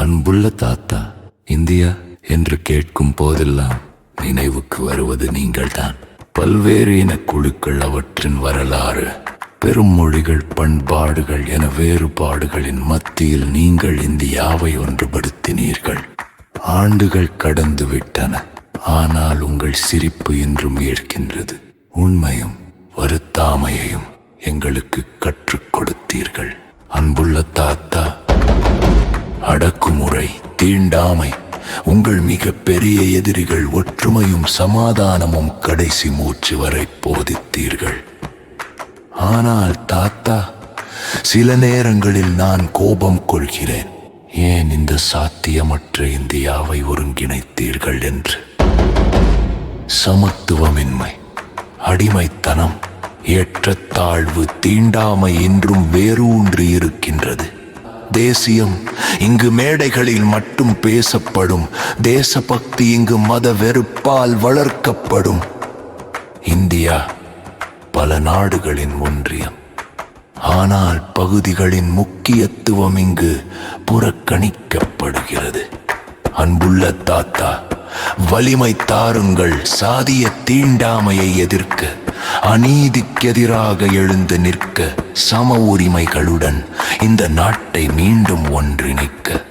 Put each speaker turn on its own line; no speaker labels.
அன்புள்ள தாத்தா இந்தியா என்று கேட்கும் போதெல்லாம் நினைவுக்கு வருவது நீங்கள்தான். பல்வேறு இன குழுக்கள் அவற்றின் வரலாறு பெரும் மொழிகள் பண்பாடுகள் என வேறுபாடுகளின் மத்தியில் நீங்கள் இந்தியாவை ஒன்றுபடுத்தினீர்கள். ஆண்டுகள் கடந்து விட்டன ஆனால் உங்கள் சிரிப்பு இன்றும் ஏற்கின்றது. உண்மையும் வருத்தாமையையும் எங்களுக்கு கற்றுக் கொடுத்தீர்கள். அன்புள்ள தாத்தா தீண்டாமை உங்கள் மிக பெரிய எதிரிகள் ஒற்றுமையும் சமாதானமும் கடைசி மூச்சு வரை போதித்தீர்கள். ஆனால் தாத்தா சில நேரங்களில் நான் கோபம் கொள்கிறேன். ஏன் இந்த சாத்தியமற்ற இந்தியாவை ஒருங்கிணைத்தீர்கள் என்று? சமத்துவமின்மை அடிமைத்தனம் ஏற்றத்தாழ்வு தீண்டாமை இன்றும் வேரூன்றி இருக்கின்றது. தேசியம் இங்கு மேடைகளில் மட்டும் பேசப்படும். தேசபக்தி இங்கு மத வெறுப்பால் வளர்க்கப்படும். இந்தியா பல நாடுகளின் ஒன்றியம். ஆனால் பகுதிகளின் முக்கியத்துவம் இங்கு புறக்கணிக்கப்படுகிறது. அன்புள்ள தாத்தா வலிமை தாருங்கள் சாதிய தீண்டாமையை எதிர்க்க. அநீதிக்கெதிராக எழுந்து நிற்க சம உரிமைகளுடன் இந்த நாட்டை மீண்டும் ஒன்றிணைக்க.